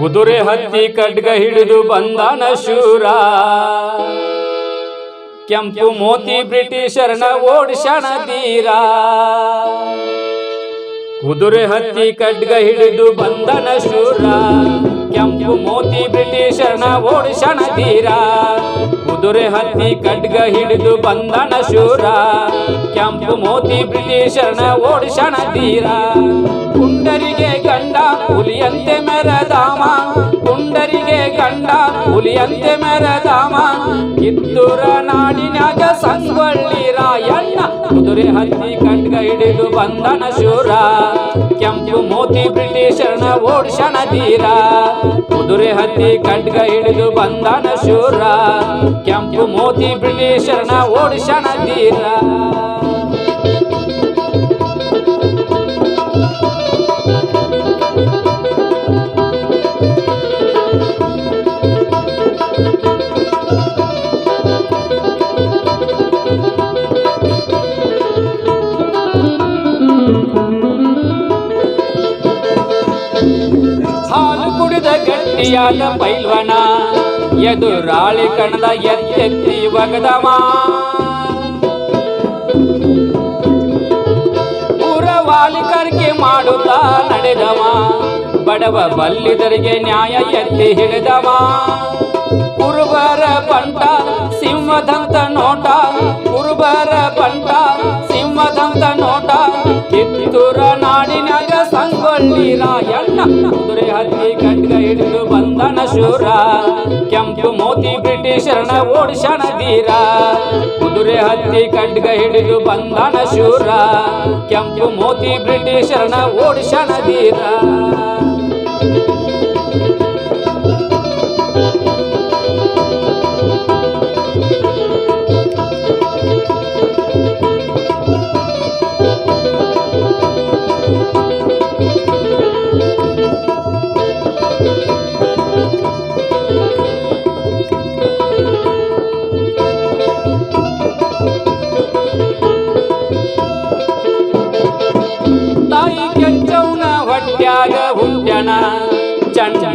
ಕುದುರೆ ಹತ್ತಿ ಖಡ್ಗ ಹಿಡಿದು ಬಂದನ ಶೂರ. ಕೆಂಪು ಮೋತಿ ಬ್ರಿಟಿಷರನ ಓಡಿಸಣ ತೀರ. ಕುದುರೆ ಹತ್ತಿ ಖಡ್ಗ ಹಿಡಿದು ಬಂದನ ಶೂರ. ಕೆಂಪು ಮೋತಿ ಬ್ರಿಟಿಷರನ ಓಡಿಸಣ ತೀರ. ಕುದುರೆ ಹತ್ತಿ ಖಡ್ಗ ಹಿಡಿದು ಬಂದನ ಶೂರ. ಕೆಂಪು ಮೋತಿ ಬ್ರಿಟಿಷರನ ಓಡಿಸಣ ತೀರ. ಕುಂಡರಿಗೆ ಗಂಡ ಹುಲಿಯಂತೆ ಗಂಡ ಹುಲಿಯಂತೆ ಮೆರದಾಮ, ಕಿತ್ತೂರ ನಾಡಿನಾಗ ಸಂಗೊಳ್ಳಿ ರಾಯಣ್ಣ. ಕುದುರೆ ಹತ್ತಿ ಕಂಡ್ಗ ಹಿಡಿದು ಬಂದನ ಶೂರ, ಕೆಂಪು ಮೋತಿ ಬ್ರಿಟಿಷರನ ಓಡಿಸಣ ತೀರ. ಕುದುರೆ ಹತ್ತಿ ಕಂಡ್ಗ ಹಿಡಿದು ಬಂದನ ಶೂರ, ಕೆಂಪು ಮೋತಿ ಬ್ರಿಟಿಷರನ ಓಡಿಸಣ ತೀರ. ಗಟ್ಟಿಯಾದ ಪೈಲ್ವನ, ಎದುರಾಳಿ ಕಣದ ಎತ್ತೆತ್ತಿ ಒಗದವ. ಪುರವಾಲಿಕರಿಗೆ ಮಾಡುತ್ತಾ ನಡೆದವ, ಬಡವ ಬಲ್ಲಿದರಿಗೆ ನ್ಯಾಯ ಎತ್ತಿ ಹಿಡಿದವ. ಕುರುಬರ ಪಂಟ ಸಿಂಹದಂತ ಖಡ್ಗ ಹಿಡಿದು ಬಂದನ ಶೂರ. ಕೆಂಪು ಮೋತಿ ಬ್ರಿಟಿಷರನ ಓಡಿಸಣ ಧೀರ. ಕುದುರೆ ಹತ್ತಿ ಖಡ್ಗ ಹಿಡಿದು ಬಂದನ ಶೂರ. ಕೆಂಪು ಮೋತಿ ಬ್ರಿಟಿಷರನ ಓಡಿಸಣ ಧೀರ.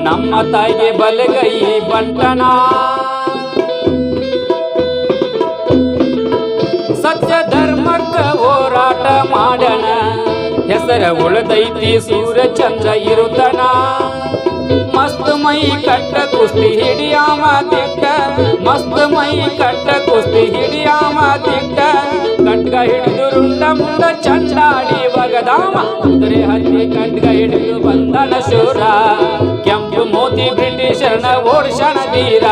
ನಮ್ಮ ತಾಯಿಗೆ ಬಲಗೈ ಬಂಟನ ಸತ್ಯ ಧರ್ಮಕ್ಕ ಹೋರಾಟ ಮಾಡಣ. ಹೆಸರ ಉಳದೈತಿ ಸೂರ್ಯ ಚಂದ್ರ ಇರುತನ ಮಸ್ತ್ ಮೈ ಕಟ್ಟ ಕುಸ್ತಿ ಹಿಡಿಯಾಮ ತಿಟ್ಟ ಮಸ್ತ್ ಮೈ ಕಟ್ಟ ಕುಸ್ತಿ ಹಿಡಿಯಾಮ ತಿಟ್ಟ ಕಟ್ಗ ಹಿಡಿದು ರುಂಡ ಮುಂದ ಚಂಡಾಡಿ ವಗದಾಮ ಕುದುರೆ ಹತ್ತಿ ಕಟ್ಗ ಹಿಡಿದು ಬಂದನ ಶೂರ. ಕೆಂಪು ಮೋತಿ ಬ್ರಿಟಿಷರನ ಓಡಿಸಣ ತೀರ.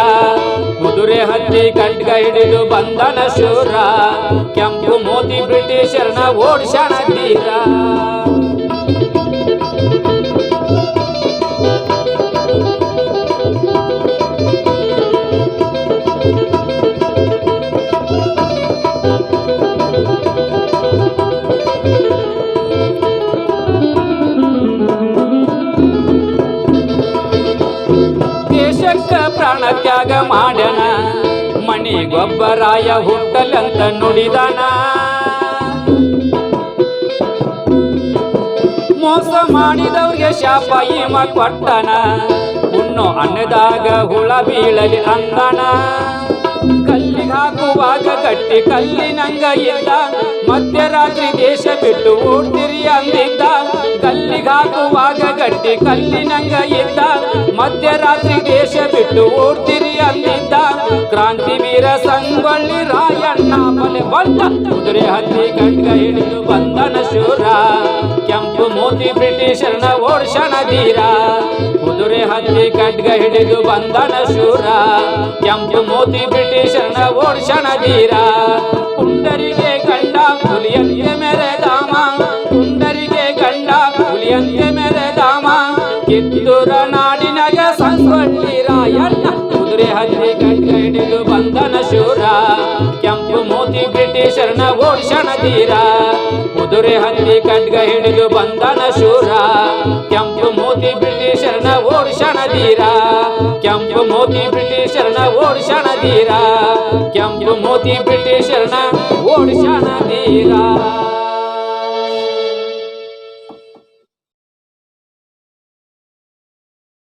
ಕುದುರೆ ಹತ್ತಿ ಕಟ್ಗ ಹಿಡಿದು ಬಂದನ ಶೂರ. ಕೆಂಪು ಮೋತಿ ಬ್ರಿಟಿಷರನ ಓಡಿಸಣ ತೀರ. ಪ್ರಾಣ ತ್ಯಾಗ ಮಾಡ್ಯನ ಮಣಿಗೊಬ್ಬರಾಯ ಹುಟ್ಟಲಂತ ನುಡಿದಾನ ಮೋಸ ಮಾಡಿದವ್ರಿಗೆ ಶಾಪ ಈಮ ಕೊಟ್ಟನ ಉಣ್ಣು ಅನ್ನದಾಗ ಹುಳ ಬೀಳಲಿ ಅಂದನ ಹಾಕುವಾಗ ಗಟ್ಟಿ ಕಲ್ಲಿನಂಗ ಇದ್ದ ಮಧ್ಯರಾತ್ರಿ ದೇಶ ಬಿಟ್ಟು ಓಡ್ತಿರಿ ಅಂದಿದ್ದ ಕಲ್ಲಿಗೆ ಹಾಕುವಾಗ ಗಟ್ಟಿ ಕಲ್ಲಿನಂಗ ಇದ್ದ ಮಧ್ಯರಾತ್ರಿ ದೇಶ ಬಿಟ್ಟು ಓಡ್ತಿರಿ ಅಂದಿದ್ದ ಕ್ರಾಂತಿ ವೀರ ಸಂಗೊಳ್ಳಿ ರಾಯಣ್ಣ ಬಲೆ ಬಂದ ಕುದುರೆ ಹತ್ತಿ ಖಡ್ಗ ಹಿಡಿದು ಬಂದನ ಶೂರ ಕೆಂಪು ಮೋತಿ ಬ್ರಿಟಿಷರನ ಓಡಿಸಣ ಧೀರ. ಕುದುರೆ ಹತ್ತಿ ಖಡ್ಗ ಹಿಡಿದು ಬಂದಣ ಶೂರ. ಕೆಂಪು ಮೋತಿ ಬ್ರಿಟಿಷರನ ಓಡಿಸಣ ಧೀರ. ಕುಂಡರಿಗೆ ಗಂಡ ಮೇಲೆ ಮೆರೆದಾಮ ಕುಂಡರಿಗೆ ಗಂಡ ಮೇಲೆ ಮೆರೆದಾಮ ಕಿತ್ತೂರ ನಾಡಿನಾಗ ಸಂಗೊಳ್ಳಿ ರಾಯಣ್ಣ. ಕುದುರೆ ಹತ್ತಿ ಖಡ್ಗ ಹಿಡಿದು ಓಡಿಸಣ ತೀರ? ಕುದುರೆ ಹತ್ತಿ ಖಡ್ಗ ಹಿಡಿದು ಬಂದನ ಶೂರ. ಕೆಂಪು ಮೋತಿ ಬ್ರಿಟಿಷರನ ಓಡಿಸಣ ತೀರ? ಕೆಂಪು ಮೋತಿ ಬ್ರಿಟಿಷರನ ಓಡಿಸಣ ತೀರ? ಕೆಂಪು ಮೋತಿ ಬ್ರಿಟಿಷರನ ಓಡಿಸಣ ತೀರ?